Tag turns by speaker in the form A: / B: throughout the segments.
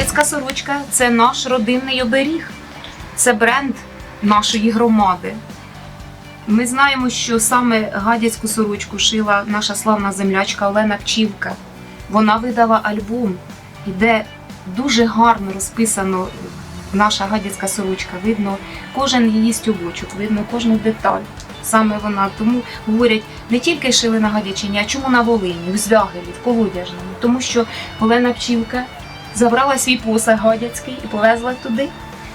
A: Гадяцька сорочка це наш родинний оберіг, це бренд нашої громади. Ми знаємо, що саме гадяцьку сорочку шила наша славна землячка Олена Пчілка. Вона видала альбом, де дуже гарно розписано наша гадяцька сорочка. Видно кожен її стюбочок, видно кожну деталь. Саме вона. Тому говорять, не тільки шили на Гадячині, а чому на Волині, в Звягелі, в Колодяжному. Тому що Олена Пчілка забрала свій посаг гадяцький і повезла туди.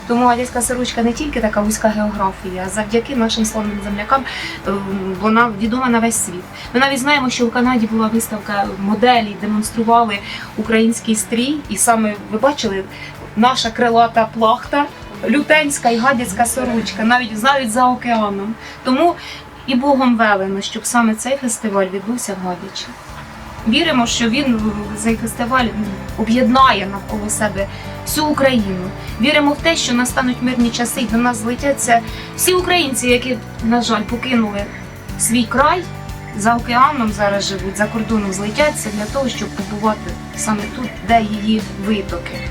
A: Тому гадяцька сорочка не тільки така вузька географія, а завдяки нашим славним землякам вона відома на весь світ. Ми навіть знаємо, що в Канаді була виставка моделі, демонстрували український стрій, і саме ви бачили наша крилата плахта, лютенська і гадяцька сорочка, навіть навіть за океаном. Тому і Богом велено, щоб саме цей фестиваль відбувся в Гадячі. Віримо, що він цей фестиваль об'єднає навколо себе всю Україну. Віримо в те, що настануть мирні часи, і до нас злетяться всі українці, які, на жаль, покинули свій край за океаном зараз живуть, за кордоном злетяться для того, щоб побувати саме тут, де її витоки.